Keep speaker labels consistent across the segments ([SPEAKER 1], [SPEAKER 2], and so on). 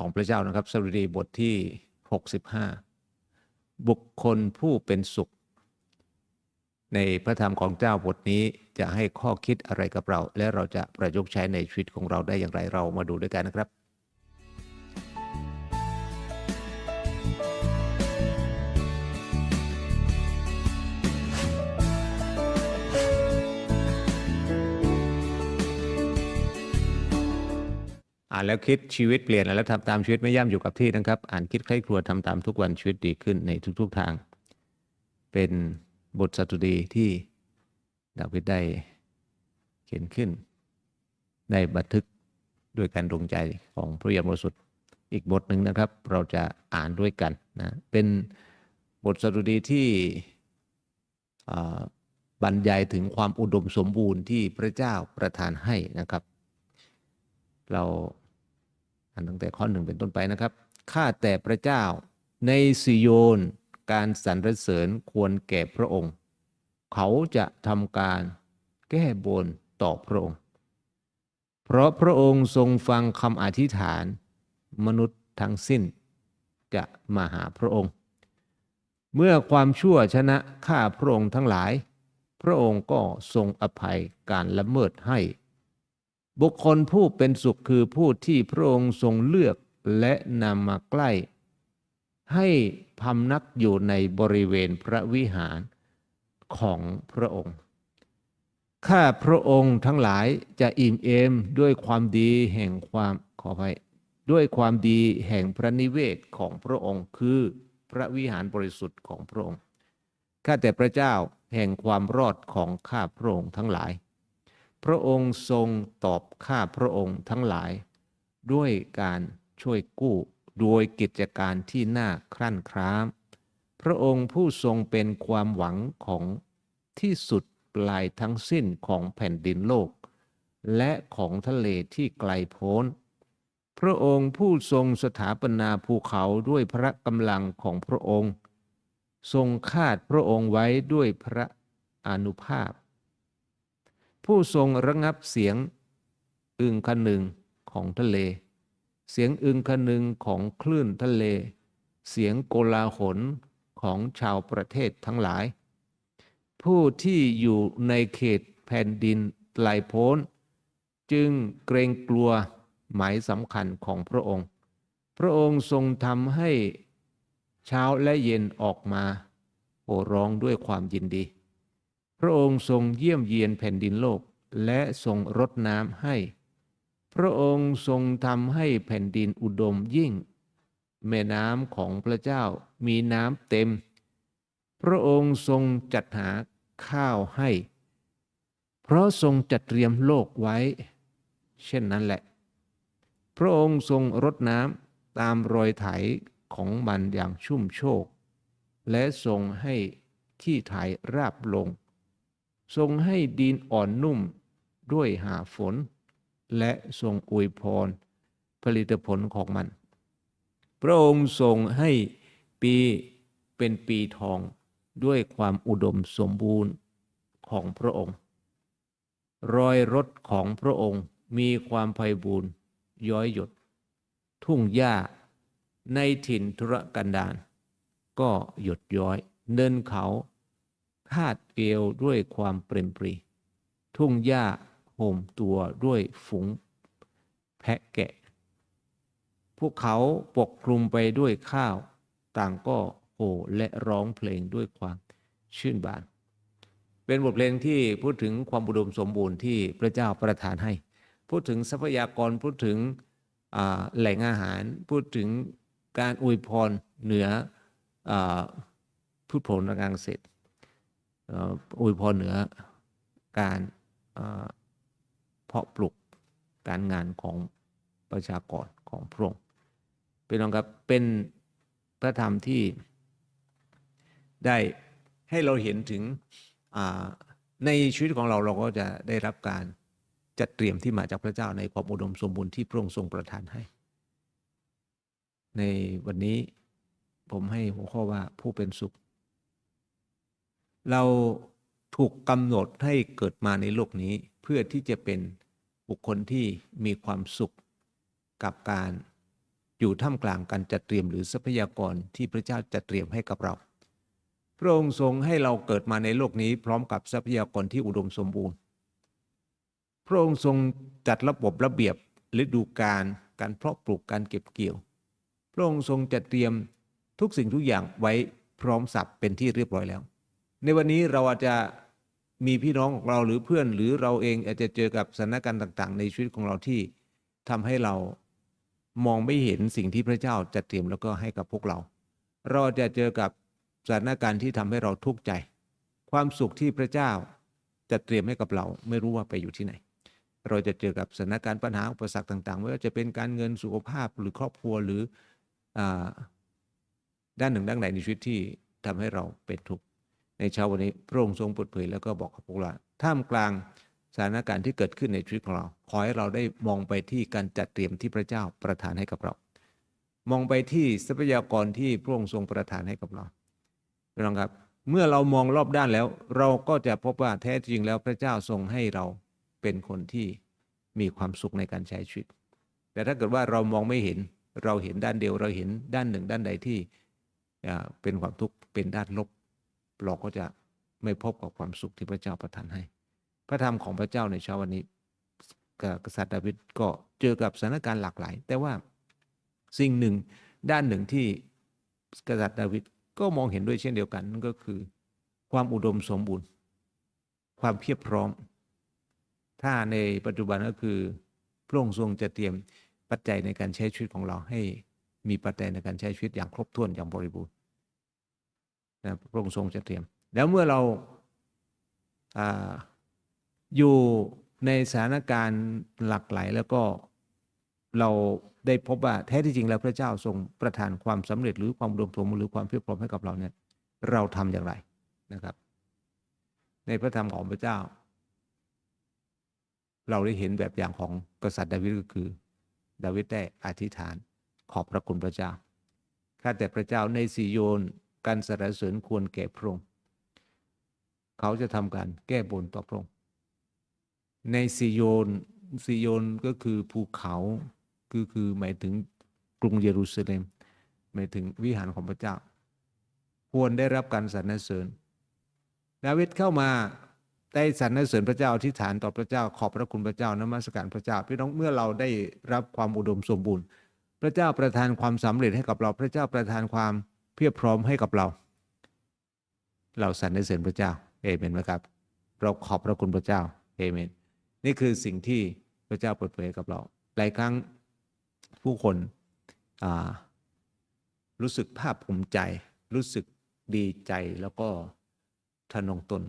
[SPEAKER 1] ของพระเจ้านะครับสรุดีบทที่ 65 บุคคลผู้เป็นสุข ในพระธรรมของเจ้าบทนี้จะให้ข้อคิดอะไรกับเรา และเราจะประยุกต์ใช้ในชีวิตของเราได้อย่างไรเรามาดูด้วยกันนะครับ อ่านแล้วคิดชีวิตเปลี่ยนแล้วทำตามชีวิตไม่ย่ำอยู่กับที่นะครับ อ่านคิดใคร่ครวญทำตามทุกวันชีวิตดีขึ้นในทุก ๆทาง เป็นบทสดุดีที่ดาวิดได้เขียนขึ้น ได้บันทึกด้วยการดวงใจของพระยามบริสุทธิ์อีกบทหนึ่งนะครับ เราจะอ่านด้วยกันนะเป็นบทสดุดีที่อ่าบรรยายถึงความอุดมสมบูรณ์ที่พระเจ้าประทานให้นะครับ เรา อ่านตั้งแต่ข้อหนึ่งเป็นต้นไปนะครับ ข้าแต่พระเจ้าในสิโยนการสรรเสริญควรแก่พระองค์ เขาจะทำการแก้บนต่อพระองค์ เพราะพระองค์ทรงฟังคำอธิษฐาน มนุษย์ทั้งสิ้นจะมาหาพระองค์ เมื่อความชั่วชนะข้าพระองค์ทั้งหลาย พระองค์ก็ทรงอภัยการละเมิดให้ บุคคลผู้เป็นสุขคือผู้ที่พระองค์ทรงเลือกและนำมาใกล้ ให้พำนักอยู่ในบริเวณพระวิหารของพระองค์ ข้าพระองค์ทั้งหลายจะอิ่มเอมด้วยความดีแห่งความขออภัยด้วยความดีแห่งพระนิเวศของพระองค์คือพระวิหารบริสุทธิ์ของพระองค์ ข้าแต่พระเจ้าแห่งความรอดของข้าพระองค์ทั้งหลาย พระองค์ทรงตอบข้าพระองค์ทั้งหลาย ด้วยการช่วยกู้โดยกิจการที่น่าครั่นคร้าม พระองค์ผู้ทรงเป็นความหวังของที่สุดปลายทั้งสิ้นของแผ่นดินโลก และของทะเลที่ไกลโพ้น พระองค์ผู้ทรงสถาปนาภูเขาด้วยพระกำลังของพระองค์ ทรงคาดพระองค์ไว้ด้วยพระอนุภาพ ผู้ทรงระงับเสียงอึงคันหนึ่งของทะเล เสียงอึงคันหนึ่งของคลื่นทะเล เสียงโกลาหลของชาวประเทศทั้งหลาย ผู้ที่อยู่ในเขตแผ่นดินไลโพ้น จึงเกรงกลัวหมายสำคัญของพระองค์ พระองค์ทรงทำให้เช้าและเย็นออกมาโห่ร้องด้วยความยินดี พระองค์ทรงเยี่ยมเยียนแผ่นดินโลกและทรงรดน้ำให้ พระองค์ทรงทำให้แผ่นดินอุดมยิ่ง แม่น้ำของพระเจ้ามีน้ำเต็ม พระองค์ทรงจัดหาข้าวให้ เพราะทรงจัดเตรียมโลกไว้ เช่นนั้นแหละ พระองค์ทรงรดน้ำตามรอยไถของมันอย่างชุ่มโชก และทรงให้ขี้ไถราบลง ทรงให้ดินอ่อนนุ่มด้วยหาฝน และทรงอวยพรผลิตผลของมัน พระองค์ทรงให้ปีเป็นปีทองด้วยความอุดมสมบูรณ์ของพระองค์ รอยรถของพระองค์มีความไพบูรณ์ย้อยหยด ทุ่งหญ้าในถิ่นทุรกันดารก็หยดย้อย เนินเขา คาดเอวด้วยความเปรมปรี ทุ่งหญ้าโหมตัวด้วยฝูงแพะแกะ พวกเขาปกคลุมไปด้วยข้าว ต่างก็โห่และร้องเพลงด้วยความชื่นบาน เป็นบทเพลงที่พูดถึงความอุดมสมบูรณ์ที่พระเจ้าประทานให้ พูดถึงทรัพยากรพูดถึงแหล่งอาหาร พูดถึงการอวยพรเหนืออพืชผลทางการเกษตร อ่ออวยพรเหนือการเพาะปลูกการงานของประชากรของพระองค์เป็นองครับเป็นพระธรรมที่ได้ให้เราเห็นถึงในชีวิตของเราเราก็จะได้รับการจัดเตรียมที่มาจากพระเจ้าในความอุดมสมบูรณ์ที่พระองค์ทรงประทานให้ ในวันนี้ผมให้หัวข้อว่าผู้เป็นสุข เราถูกกำหนดให้เกิดมาในโลกนี้ เพื่อที่จะเป็นบุคคลที่มีความสุขกับการอยู่ท่ามกลางการจัดเตรียมหรือทรัพยากรที่พระเจ้าจัดเตรียมให้กับเรา พระองค์ทรงให้เราเกิดมาในโลกนี้ พร้อมกับทรัพยากรที่อุดมสมบูรณ์ พระองค์ทรงจัดระบบระเบียบฤดูกาลการเพาะปลูกการเก็บเกี่ยว พระองค์ทรงจัดเตรียมทุกสิ่งทุกอย่างไว้พร้อมสับเป็นที่เรียบร้อยแล้ว ในวันนี้เราอาจจะมีพี่น้องของเราหรือเพื่อนหรือเราเองอาจจะเจอกับสถานการณ์ต่าง ๆ ในชีวิตของเราที่ทำให้เรามองไม่เห็นสิ่งที่พระเจ้าจัดเตรียมแล้วก็ให้กับพวกเรา เราจะเจอกับสถานการณ์ที่ทำให้เราทุกข์ใจ ความสุขที่พระเจ้าจัดเตรียมให้กับเราไม่รู้ว่าไปอยู่ที่ไหน เราจะเจอกับสถานการณ์ปัญหาอุปสรรคต่างๆไม่ว่าจะเป็นการเงินสุขภาพหรือครอบครัวหรืออด้านหนึ่งด้านใดในชีวิตที่ทำให้เราเป็นทุกข์ ในเช้าวันนี้พระองค์ทรงเปิดเผยแล้วก็บอกกับพวกเราท่ามกลางสถานการณ์ที่เกิดขึ้นในชีวิตของเรา ขอให้เราได้มองไปที่การจัดเตรียมที่พระเจ้าประทานให้กับเรา มองไปที่ทรัพยากรที่พระองค์ทรงประทานให้กับเราพี่น้องครับ เมื่อเรามองรอบด้านแล้ว เราก็จะพบว่าแท้จริงแล้วพระเจ้าทรงให้เราเป็นคนที่มีความสุขในการใช้ชีวิต แต่ถ้าเกิดว่าเรามองไม่เห็น เราเห็นด้านเดียว เราเห็นด้านหนึ่งด้านใดที่อ่าเป็นความทุกข์เป็นด้านลบ เราก็จะไม่พบกับความสุขที่พระเจ้าประทานให้ พระธรรมของพระเจ้าในเช้าวันนี้กษัตริย์ดาวิดก็เจอกับสถานการณ์หลากหลาย แต่ว่าสิ่งหนึ่งด้านหนึ่งที่กษัตริย์ดาวิดก็มองเห็นด้วยเช่นเดียวกันนั่นก็คือ ความอุดมสมบูรณ์ ความเพียบพร้อม ถ้าในปัจจุบันก็คือพระองค์ทรงจะเตรียมปัจจัยในการใช้ชีวิตของเราให้มีปัจจัยในการใช้ชีวิตอย่างครบถ้วนอย่างบริบูรณ์ นะพระองค์ทรงจะเตรียม แล้วเมื่อเราอาอยู่ในสถานการณ์หลากหลายแล้วก็เราได้พบว่าแท้ที่จริงแล้วพระเจ้าทรงประทานความสำเร็จหรือความอุดมสมบูรณ์หรือความเพียบพร้อมให้กับเราเนี่ยเราทำอย่างไรนะครับ ในพระธรรมของพระเจ้า เราได้เห็นแบบอย่างของกษัตริย์ดาวิดก็คือ ดาวิดได้อธิษฐานขอบพระคุณพระเจ้าข้าแต่พระเจ้าในสีโยน การสรรเสริญควรแก่พระองค์เขาจะทำการแก้บนต่อพระองค์ในซีโยนซีโยนก็คือภูเขาคือคือหมายถึงกรุงเยรูซาเล็มหมายถึงวิหารของพระเจ้า ควรได้รับการสรรเสริญ ดาวิดเข้ามาได้สรรเสริญพระเจ้าอธิษฐานต่อพระเจ้า ขอบพระคุณพระเจ้านมัสการพระเจ้าพี่น้องเมื่อเราได้รับความอุดมสมบูรณ์ พระเจ้าประทานความสำเร็จให้กับเราพระเจ้าประทานความ เพียบพร้อมให้กับเรา เราสรรเสริญพระเจ้าเอเมนไหมครับ เราขอบพระคุณพระเจ้าเอเมน นี่คือสิ่งที่พระเจ้าเปิดเผยกับเรา หลายครั้งผู้คนรู้สึกภาคภูมิใจ รู้สึกดีใจแล้วก็ทะนงตน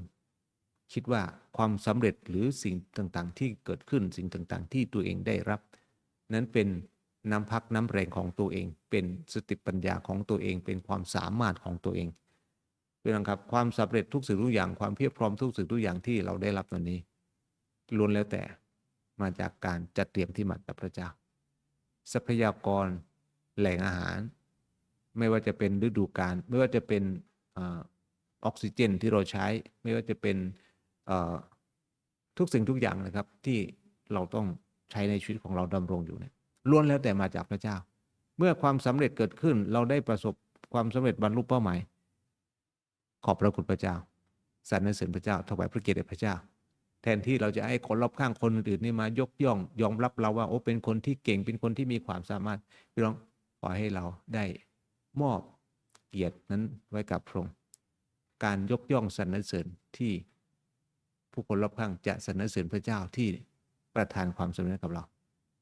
[SPEAKER 1] คิดว่าความสำเร็จหรือสิ่งต่างๆ ที่เกิดขึ้นสิ่งต่างๆ ที่ตัวเองได้รับ นั้นเป็น น้ำพักน้ำแรงของตัวเอง เป็นสติปัญญาของตัวเอง เป็นความสามารถของตัวเองเป็นครับความสำเร็จทุกสิ่งทุกอย่างความเพียบพร้อมทุกสิ่งทุกอย่างที่เราได้รับวันนี้ล้วนแล้วแต่มาจากการจัดเตรียมที่มาจากพระเจ้า ทรัพยากรแหล่งอาหาร ไม่ว่าจะเป็นฤดูกาลไม่ว่าจะเป็นออกซิเจนที่เราใช้ ไม่ว่าจะเป็นทุกสิ่งทุกอย่างนะครับที่เราต้องใช้ในชีวิตของเราดำรงอยู่เนี่ย ล้วนแล้วแต่มาจากพระเจ้า เมื่อความสำเร็จเกิดขึ้นเราได้ประสบความสำเร็จบรรลุเป้าหมาย ขอบพระคุณพระเจ้าสรรเสริญพระเจ้าถวายพระเกียรติแด่พระเจ้า แทนที่เราจะให้คนรอบข้างคนอื่นๆนี่มายกย่อง ยอมรับเราว่าโอ้เป็นคนที่เก่งเป็นคนที่มีความสามารถพี่น้องขอให้เราได้มอบเกียรตินั้นไว้กับพระองค์การยกย่องสรรเสริญที่ผู้คนรอบข้างจะสรรเสริญพระเจ้าที่ประทานความสำเร็จกับเรา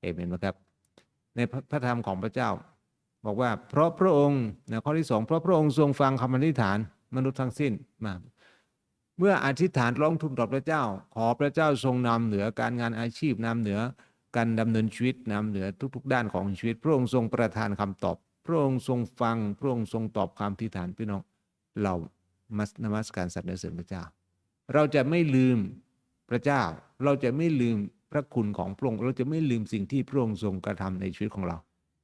[SPEAKER 1] เอเมนไหมครับ ในพระธรรมของพระเจ้า บอกว่าเพราะพระองค์นะข้อที่สองเพราะพระองค์ทรงฟังคำอธิษฐานมนุษย์ทั้งสิ้นมาเมื่ออธิษฐานร้องทูลต่อพระเจ้า ขอพระเจ้าทรงนำเหนือการงานอาชีพนำเหนือการดำเนินชีวิตนำเหนือทุก ๆ ด้านของชีวิต พระองค์ทรงประทานคำตอบ พระองค์ทรงฟัง พระองค์ทรงตอบคำอธิษฐานพี่น้อง เรามัสนมัสการสรรเสริญพระเจ้า เราจะไม่ลืมพระเจ้า เราจะไม่ลืม พระคุณของพระองค์เราจะไม่ลืมสิ่งที่พระองค์ทรงกระทำในชีวิตของเรา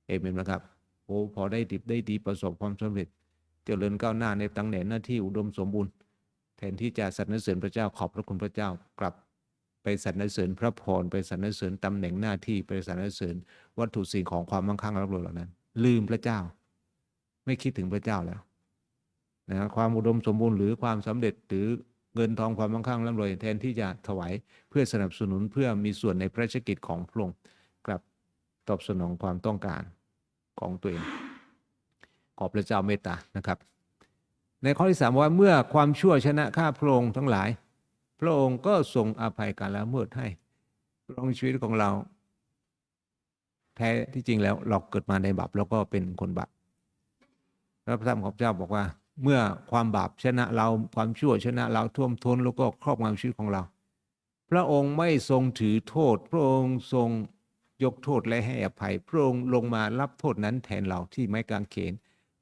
[SPEAKER 1] เอเมนนะครับโอ้พอได้ดิบได้ดีประสบความสำเร็จ เจริญก้าวหน้าในตำแหน่งหน้าที่อุดมสมบูรณ์แทนที่จะสรรเสริญพระเจ้าขอบพระคุณพระเจ้ากลับไปสรรเสริญพระพรไปสรรเสริญตำแหน่งหน้าที่ไปสรรเสริญวัตถุสิ่งของความมั่งคั่งร่ำรวยเหล่านั้น ลืมพระเจ้า ไม่คิดถึงพระเจ้าแล้วนะความอุดมสมบูรณ์หรือความสำเร็จหรือ เงินทองความมั่งคั่งร่ำรวยแทนที่จะถวายเพื่อสนับสนุนเพื่อมีส่วนในพระราชกิจของพระองค์กลับตอบสนองความต้องการของตัวเอง ขอพระเจ้าเมตตานะครับ ในข้อที่สามว่าเมื่อความชั่วชนะข้าพระองค์ทั้งหลาย พระองค์ก็ทรงอภัยการละเมิดให้พระองค์ชีวิตของเรา แท้ที่จริงแล้วเราเกิดมาในบาปแล้วก็เป็นคนบาปพระธรรมของเจ้าบอกว่า เมื่อความบาปชนะเราความชั่วชนะเราท่วมท้นแล้วก็ครอบงำชีวิตของเรา พระองค์ไม่ทรงถือโทษ พระองค์ทรงยกโทษและให้อภัย พระองค์ลงมารับโทษนั้นแทนเราที่ไม้กางเขน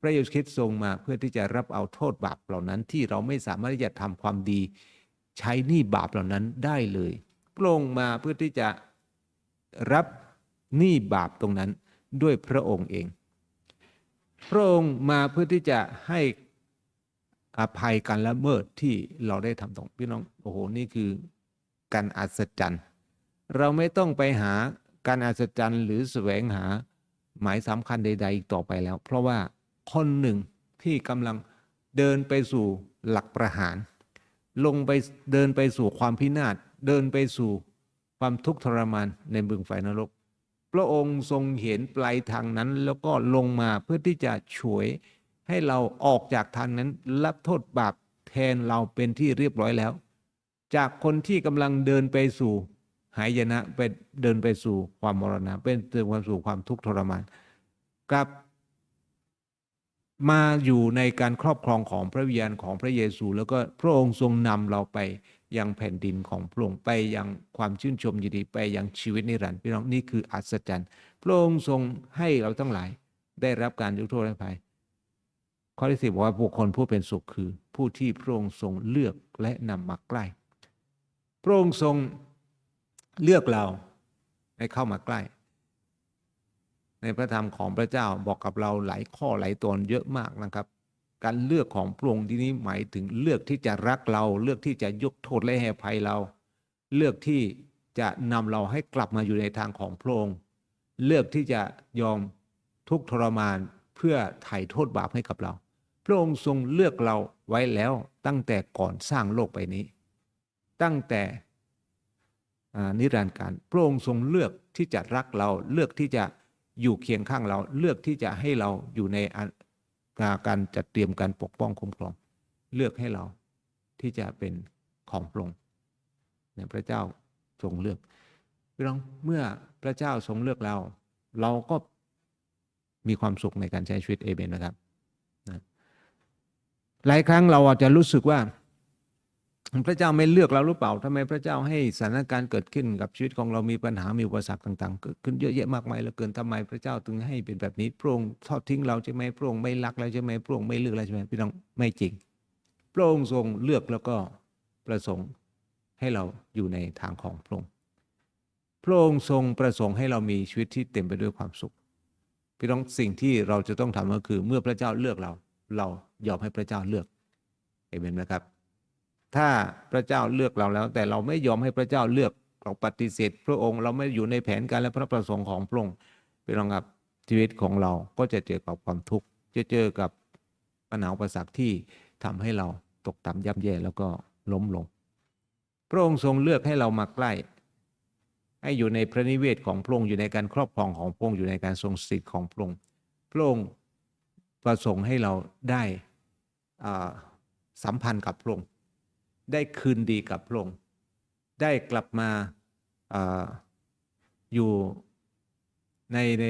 [SPEAKER 1] พระเยซูคริสต์ทรงมาเพื่อที่จะรับเอาโทษบาปเหล่านั้นที่เราไม่สามารถที่จะทำความดี ใช้หนี้บาปเหล่านั้นได้เลย พระองค์มาเพื่อที่จะรับหนี้บาปตรงนั้นด้วยพระองค์เอง พระองค์มาเพื่อที่จะให้ อภัยการละเมิดที่เราได้ทำตรงพี่น้องโอ้โหนี่คือการอัศจรรย์ เราไม่ต้องไปหาการอัศจรรย์หรือแสวงหาหมายสำคัญใด ๆ อีกต่อไปแล้ว เพราะว่าคนหนึ่งที่กำลังเดินไปสู่หลักประหาร ลงไปเดินไปสู่ความพินาศเดินไปสู่ความทุกข์ทรมานในบึงไฟนรก พระองค์ทรงเห็นปลายทางนั้นแล้วก็ลงมาเพื่อที่จะช่วย ให้เราออกจากทางนั้นรับโทษบาปแทนเราเป็นที่เรียบร้อยแล้ว จากคนที่กำลังเดินไปสู่หายนะไปเดินไปสู่ความมรณะเป็นเดินไปสู่ความทุกข์ทรมานกลับ มาอยู่ในการครอบครองของพระวิญญาณของพระเยซู แล้วก็พระองค์ทรงนำเราไปยังแผ่นดินของพระองค์ไปยังความชื่นชมยินดีไปยังชีวิตนิรันดร์พี่น้องนี่คืออัศจรรย์ พระองค์ทรงให้เราทั้งหลายได้รับการยกโทษให้ภัย ข้อที่สิบบอกว่าบุคคลผู้เป็นสุขคือ ผู้ที่พระองค์ทรงเลือกและนำมาใกล้ พระองค์ทรงเลือกเราให้เข้ามาใกล้ ในพระธรรมของพระเจ้าบอกกับเราหลายข้อหลายตอนเยอะมากนะครับ การเลือกของพระองค์ที่นี้หมายถึงเลือกที่จะรักเรา เลือกที่จะยกโทษและให้ภัยเรา เลือกที่จะนำเราให้กลับมาอยู่ในทางของพระองค์เลือกที่จะยอมทุกทรมาน พื่อไถ่โทษบาปให้กับเรา พระองค์ทรงเลือกเราไว้แล้วตั้งแต่ก่อนสร้างโลกใบนี้ ตั้งแต่นิรันดร์การ พระองค์ทรงเลือกที่จะรักเรา เลือกที่จะอยู่เคียงข้างเรา เลือกที่จะให้เราอยู่ในการจัดเตรียมการปกป้องคุ้มครอง เลือกให้เราที่จะเป็นของพระองค์เนี่ยพระเจ้าทรงเลือกพี่น้องเมื่อพระเจ้าทรงเลือกเรา เราก็ มีความสุขในการใช้ชีวิตเอเมนนะครับนะหลายครั้งเราอาจจะรู้สึกว่า พระเจ้าไม่เลือกเราหรือเปล่าทำไมพระเจ้าให้สถานการณ์เกิดขึ้นกับชีวิตของเรามีปัญหามีอุปสรรคต่างๆเกิดขึ้นเยอะแยะมากมายเหลือเกินทำไมพระเจ้าถึงให้เป็นแบบนี้พระองค์ทอดทิ้งเราใช่ไหมพระองค์ไม่รักเราใช่ไหมพระองค์ไม่เลือกเราใช่ไหมพี่น้องไม่จริงพระองค์ทรงเลือกแล้วก็ประสงค์ให้เราอยู่ในทางของพระองค์พระองค์ทรงประสงค์ให้เรามีชีวิตที่เต็มไปด้วยความสุข พี่น้องสิ่งที่เราจะต้องทำก็คือ เมื่อพระเจ้าเลือกเรา เรายอมให้พระเจ้าเลือกเอเมนไหมครับ ถ้าพระเจ้าเลือกเราแล้ว แต่เราไม่ยอมให้พระเจ้าเลือกเราปฏิเสธ พระองค์เราไม่อยู่ในแผนการและพระประสงค์ของพระองค์พี่น้องครับชีวิตของเราก็จะเจอกับความทุกข์จะเจอกับปัญหาอุปสรรคที่ทำให้เราตกต่ำย่ำแย่แล้วก็ล้มลง พระองค์ทรงเลือกให้เรามาใกล้ ให้อยู่ในพระนิเวศของพระองค์อยู่ในการครอบครองของพระองค์อยู่ในการทรงสิทธิ์ของพระองค์พระองค์ประสงค์ให้เราได้สัมพันธ์กับพระองค์ได้คืนดีกับพระองค์ได้กลับมาออยู่ในใน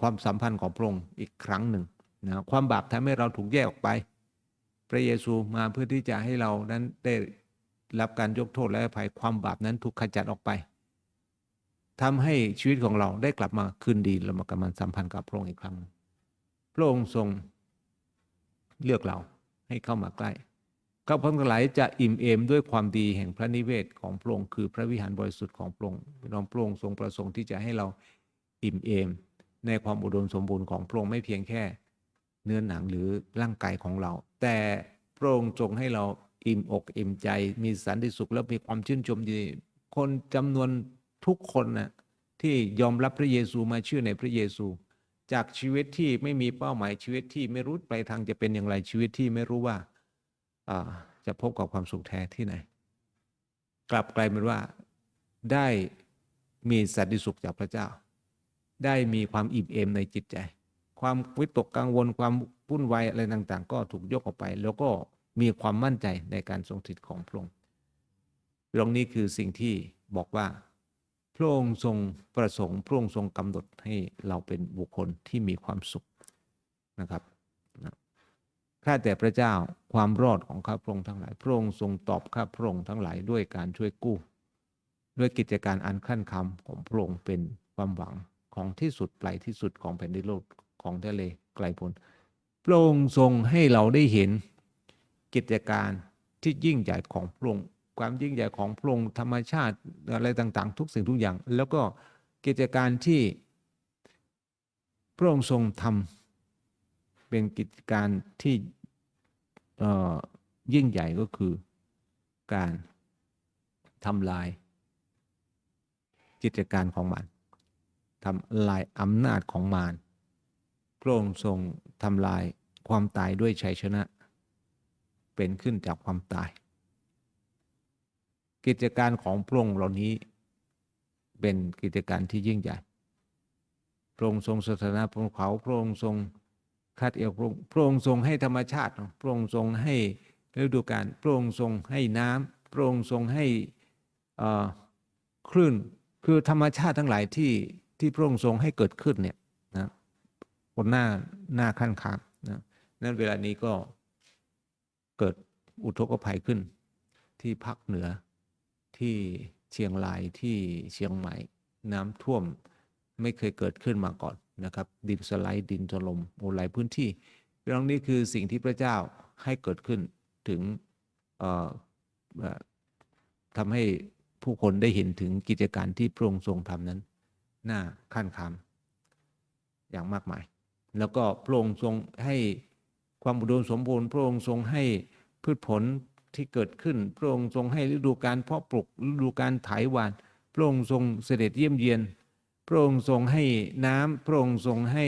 [SPEAKER 1] ความสัมพันธ์ของพระองค์อีกครั้งหนึ่งนะความบาปทำให้เราถูกแยกออกไป พระเยซูมาเพื่อที่จะให้เรานั้นได้รับการยกโทษและอภัยความบาปนั้นถูกขจัดออกไป ทำให้ชีวิตของเราได้กลับมาคืนดีและมากลับมาสัมพันธ์กับพระองค์อีกครั้ง พระองค์ทรงเลือกเราให้เข้ามาใกล้ข้าพเจ้าทั้งหลายจะอิ่มเอมด้วยความดีแห่งพระนิเวศของพระองค์คือพระวิหารบริสุทธิ์ของพระองค์พี่น้องพระองค์ทรงประสงค์ที่จะให้เราอิ่มเอม ในความอุดมสมบูรณ์ของพระองค์ไม่เพียงแค่ เนื้อหนังหรือร่างกายของเรา แต่พระองค์ทรงให้เราอิ่มอกอิ่มใจ มีสันติสุขและมีความชื่นชมยินดีคนจำนวน ทุกคนนะที่ยอมรับพระเยซูมาเชื่อในพระเยซู จากชีวิตที่ไม่มีเป้าหมายชีวิตที่ไม่รู้ไปทางจะเป็นอย่างไรชีวิตที่ไม่รู้ว่าอ่าจะพบกับความสุขแท้ที่ไหน กลับกลายเป็นว่าได้มีสันติสุขจากพระเจ้า ได้มีความอิ่มเอมในจิตใจ ความวิตกกังวลความวุ่นวายอะไรต่าง ๆ ก็ถูกยกออกไป แล้วก็มีความมั่นใจในการทรงสถิตของพระองค์ตรงนี้คือสิ่งที่บอกว่า พระองค์ทรงประสงค์พระองค์ทรงกำหนดให้เราเป็นบุคคลที่มีความสุขนะครับข้าแต่พระเจ้าความรอดของข้าพระองค์ทั้งหลาย พระองค์ทรงตอบข้าพระองค์ทั้งหลายด้วยการช่วยกู้ ด้วยกิจการอันขั้นคำของพระองค์เป็นความหวังของที่สุดปลายที่สุดของแผ่นดินโลกของทะเลไกลโพ้นพระองค์ทรงให้เราได้เห็นกิจการที่ยิ่งใหญ่ของพระองค์ ความยิ่งใหญ่ของพระองค์ธรรมชาติอะไรต่างๆ ทุกสิ่งทุกอย่าง แล้วก็กิจการที่พระองค์ทรงทำเป็นกิจการที่ยิ่งใหญ่ก็คือการทำลายกิจการของมารทำลายอำนาจของมารพระองค์ทรงทำลายความตายด้วยชัยชนะ เป็นขึ้นจากความตาย กิจการของพระองค์เหล่านี้ เป็นกิจการที่ยิ่งใหญ่พระองค์ทรงสถานะพระองค์เขาพระองค์ทรงคาดเอวพระองค์พระองค์ทรงให้ธรรมชาติพระองค์ทรงให้ฤดูกาลพระองค์ทรงให้น้ำพระองค์ทรงให้คลื่นคือธรรมชาติทั้งหลายที่ที่พระองค์ทรงให้เกิดขึ้นเนี่ยนะบนหน้าหน้าขั้นขาดนะนั้นเวลานี้ก็เกิดอุทกภัยขึ้นที่ภาคเหนือ ที่เชียงรายที่เชียงใหม่ น้ำท่วมไม่เคยเกิดขึ้นมาก่อนนะครับ ดินสไลด์ดินถล่มโอหลายพื้นที่เรื่องนี้คือสิ่งที่พระเจ้าให้เกิดขึ้นถึงเอ่อทำให้ผู้คนได้เห็นถึงกิจการที่พระองค์ทรงทำนั้นน่าขั้นคำอย่างมากมาย แล้วก็พระองค์ทรงให้ความอุดมสมบูรณ์ พระองค์ทรงให้พืชผล ที่เกิดขึ้น พระองค์ทรงให้ฤดูการเพาะปลูกฤดูการไถหวาน พระองค์ทรงเสด็จเยี่ยมเยียน พระองค์ทรงให้น้ำพระองค์ทรงให้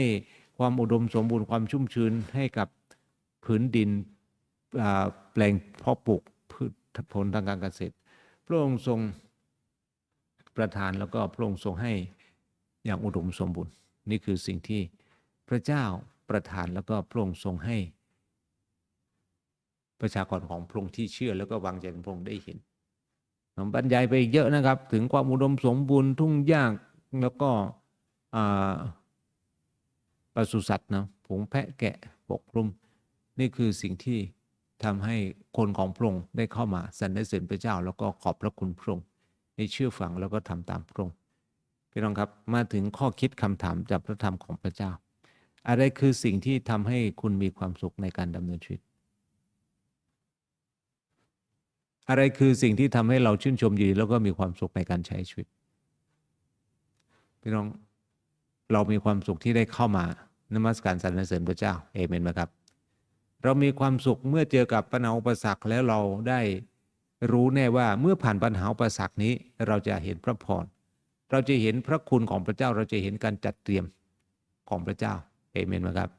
[SPEAKER 1] ความอุดมสมบูรณ์ความชุ่มชื้นให้กับผืนดินแปลงเพาะปลูกพืชผลทางการเกษตร พระองค์ทรงประทานแล้วก็พระองค์ทรงให้อย่างอุดมสมบูรณ์ นี่คือสิ่งที่พระเจ้าประทานแล้วก็พระองค์ทรงให้ ประชากรของพระองค์ที่เชื่อแล้วก็วางใจในพระองค์ได้เห็นบรรยายไปเยอะนะครับ ถึงความอุดมสมบูรณ์ทุ่งหญ้าแล้วก็อ่าปศุสัตว์นะผงแพะแกะปกคลุม นี่คือสิ่งที่ทำให้คนของพระองค์ได้เข้ามาสรรเสริญพระเจ้า แล้วก็ขอบพระคุณพระองค์ให้เชื่อฟังแล้วก็ทำตามพระองค์พี่น้องครับมาถึงข้อคิดคำถามจากพระธรรมของพระเจ้า อะไรคือสิ่งที่ทำให้คุณมีความสุขในการดำเนินชีวิต อะไรคือสิ่งที่ทำให้เราชื่นชมยินดีแล้วก็มีความสุขในการใช้ชีวิตพี่น้องเรามีความสุขที่ได้เข้ามานมัสการสรรเสริญพระเจ้าเอเมนไหมครับ เรามีความสุขเมื่อเจอกับปัญหาอุปสรรคแล้วเราได้รู้แน่ว่าเมื่อผ่านปัญหาอุปสรรคนี้เราจะเห็นพระพรเราจะเห็นพระคุณของพระเจ้า เราจะเห็นการจัดเตรียมของพระเจ้าเอเมนไหมครับ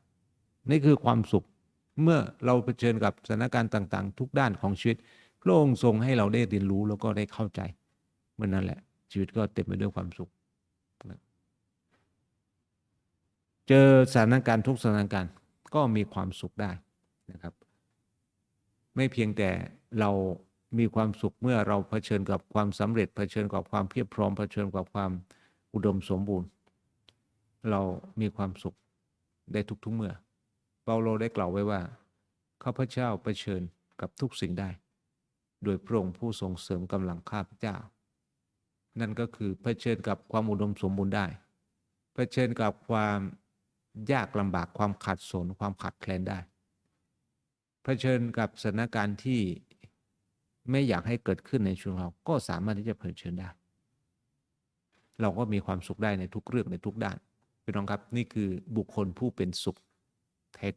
[SPEAKER 1] นี่คือความสุขเมื่อเราเผชิญกับสถานการณ์ต่าง ๆ ทุกด้านของชีวิต พระองค์ทรงให้เราได้เรียนรู้แล้วก็ได้เข้าใจเมื่อนั้นแหละ ชีวิตก็เต็มไปด้วยความสุข เจอสถานการณ์ทุกสถานการณ์ก็มีความสุขได้นะครับ ไม่เพียงแต่เรามีความสุขเมื่อเราเผชิญกับความสำเร็จเผชิญกับความเพียบพร้อมเผชิญกับความอุดมสมบูรณ์ เรามีความสุขได้ทุกๆเมื่อ เปาโลได้กล่าวไว้ว่าข้าพเจ้าเผชิญกับทุกสิ่งได้ โดยพระองค์ผู้ทรงเสริมกำลังข้าพเจ้า นั่นก็คือเผชิญกับความอุดมสมบูรณ์ได้ เผชิญกับความยากลำบากความขัดสนความขัดแคลนได้ เผชิญกับสถานการณ์ที่ไม่อยากให้เกิดขึ้นในชีวิตเราก็สามารถที่จะเผชิญได้ เราก็มีความสุขได้ในทุกเรื่องในทุกด้านพี่น้องครับนี่คือบุคคลผู้เป็นสุข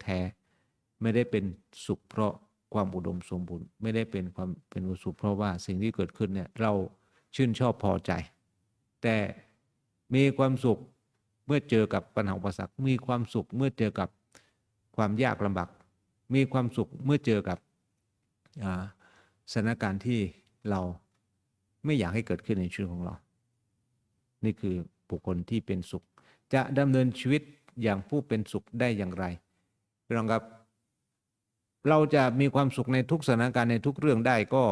[SPEAKER 1] แท้ๆไม่ได้เป็นสุขเพราะ ความอุดมสมบูรณ์ ไม่ได้เป็นความเป็นอุสุเพราะว่าสิ่งที่เกิดขึ้นเนี่ยเราชื่นชอบพอใจ แต่มีความสุขเมื่อเจอกับปัญหาอุปสรรคมีความสุขเมื่อเจอกับความยากลำบากมีความสุขเมื่อเจอกับสถานการณ์ที่เราไม่อยากให้เกิดขึ้นในชีวิตของเรา นี่คือบุคคลที่เป็นสุข จะดำเนินชีวิตอย่างผู้เป็นสุขได้อย่างไรพี่น้องครับ เราจะมีความสุขในทุกสถานการณ์ในทุกเรื่องได้ก็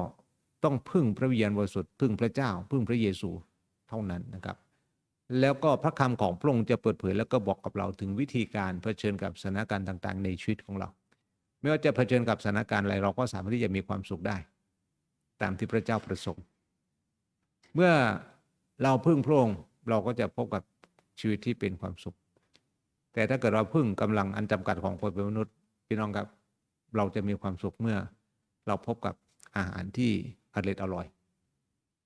[SPEAKER 1] ต้องพึ่งพระวิญญาณบริสุทธิ์พึ่งพระเจ้า พึ่งพระเยซูเท่านั้นนะครับ แล้วก็พระคำของพระองค์จะเปิดเผยแล้วก็บอกกับเราถึงวิธีการเผชิญกับสถานการณ์ต่าง ๆ ในชีวิตของเรา ไม่ว่าจะเผชิญกับสถานการณ์อะไรเราก็สามารถที่จะมีความสุขได้ ตามที่พระเจ้าประสงค์ เมื่อเราพึ่งพระองค์เราก็จะพบกับชีวิตที่เป็นความสุข แต่ถ้าเกิดเราพึ่งกำลังอันจำกัดของคนเป็นมนุษย์พี่น้องครับ เราจะมีความสุขเมื่อ เราพบกับอาหารที่อร่อยอร่อย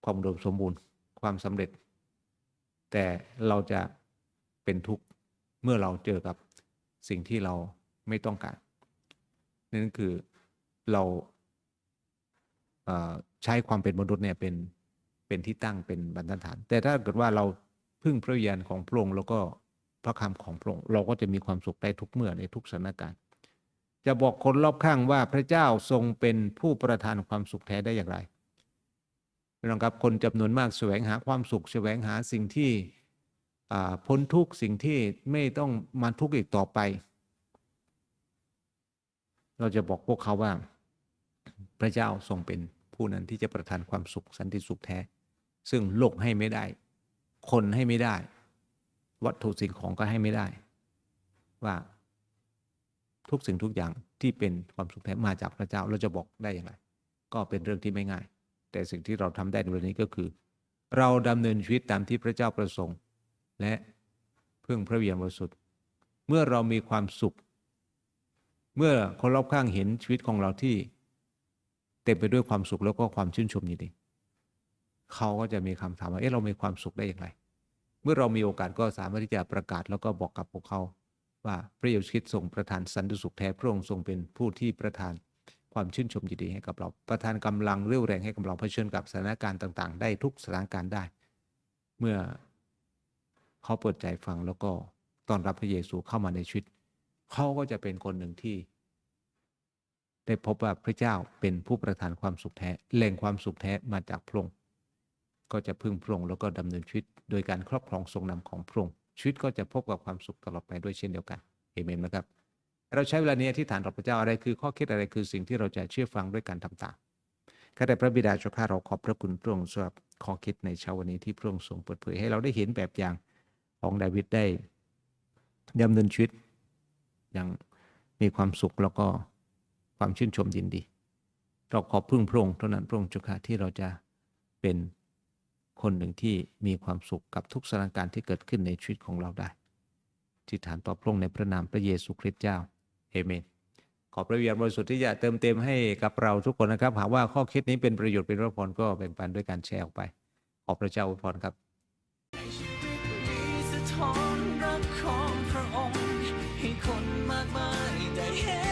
[SPEAKER 1] ความอุดมสมบูรณ์ความสำเร็จ แต่เราจะเป็นทุกข์เมื่อเราเจอกับสิ่งที่เราไม่ต้องการนั่นคือเราเอ่อใช้ความเป็นมนุษย์เนี่ยเป็นเป็นที่ตั้งเป็นบรรทัดฐาน แต่ถ้าเกิดว่าเราพึ่งพระวิญญาณของพระองค์แล้วก็พระคำของพระองค์เราก็จะมีความสุขได้ทุกเมื่อในทุกสถานการณ์ จะบอกคนรอบข้างว่าพระเจ้าทรงเป็นผู้ประทานความสุขแท้ได้อย่างไรน้องครับคนจำนวนมากแสวงหาความสุขแสวงหาสิ่งที่พ้นทุกข์สิ่งที่ไม่ต้องมาทุกข์อีกต่อไป เราจะบอกพวกเขาว่า พระเจ้าทรงเป็นผู้นั้นที่จะประทานความสุขสันติสุขแท้ ซึ่งโลกให้ไม่ได้ คนให้ไม่ได้ วัตถุสิ่งของก็ให้ไม่ได้ ว่า ทุกสิ่งทุกอย่างที่เป็นความสุขแท้มาจากพระเจ้าเราจะบอกได้อย่างไร ก็เป็นเรื่องที่ไม่ง่าย แต่สิ่งที่เราทำได้ในวันนี้ก็คือ เราดำเนินชีวิตตามที่พระเจ้าประสงค์ และเพึ่งพระวิญญาณบริสุทธิ์เมื่อเรามีความสุข เมื่อคนรอบข้างเห็นชีวิตของเราที่เต็มไปด้วยความสุขแล้วก็ความชื่นชมยินดีเขาก็จะมีคำถามว่าเอ๊ะเรามีความสุขได้อย่างไร เมื่อเรามีโอกาสก็สามารถที่จะประกาศแล้วก็บอกกับพวกเขา ว่าพระเยซูคริสต์ทรงประทานสันติสุขแท้พระองค์ทรงเป็นผู้ที่ประทานความชื่นชมยินดีให้กับเรา ประทานกำลังเรี่ยวแรงให้กับเราเผชิญกับสถานการณ์ต่าง ๆ ได้ทุกสถานการณ์ได้ เมื่อเขาเปิดใจฟังแล้วก็ต้อนรับพระเยซูเข้ามาในชีวิตเขาก็จะเป็นคนหนึ่งที่ ได้พบว่าพระเจ้าเป็นผู้ประทานความสุขแท้แหล่งความสุขแท้มาจากพระองค์ก็จะพึ่งพระองค์แล้วก็ดำเนินชีวิต โดยการครอบครองทรงนำของพระองค์ ชีวิตก็จะพบกับความสุขตลอดไปด้วยเช่นเดียวกันเอเมนนะครับ เราใช้เวลานี้อธิษฐานต่อพระเจ้าอะไรคือข้อคิดอะไรคือสิ่งที่เราจะเชื่อฟังด้วยการทำตามข้าแต่พระบิดาเจ้าข้าเราขอบพระคุณพระองค์สำหรับข้อคิดในเช้าวันนี้ที่พระองค์ทรงเปิดเผยให้เราได้เห็นแบบอย่างของดาวิดได้ดำเนินชีวิตอย่างมีความสุขแล้วก็ความชื่นชมยินดี เราขอบพึ่งพระองค์เท่านั้นพระองค์เจ้าข้าที่เราจะเป็น คนหนึ่งที่มีความสุขกับทุกสถานการณ์ที่เกิดขึ้นในชีวิตของเราได้ที่ฐานต่อพระองค์ในพระนามพระเยซูคริสต์เจ้าเอเมนขอพระวิญญาณบริสุทธิ์ที่จะเติมเต็มให้กับเราทุกคนนะครับ หากว่าข้อคิดนี้เป็นประโยชน์เป็นพระพรก็แบ่งปันด้วยการแชร์ออกไป ขอพระเจ้าอวยพรครับ
[SPEAKER 2] ทอนรักของพระองค์ให้คนมากมายได้เห็น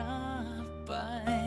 [SPEAKER 2] าไป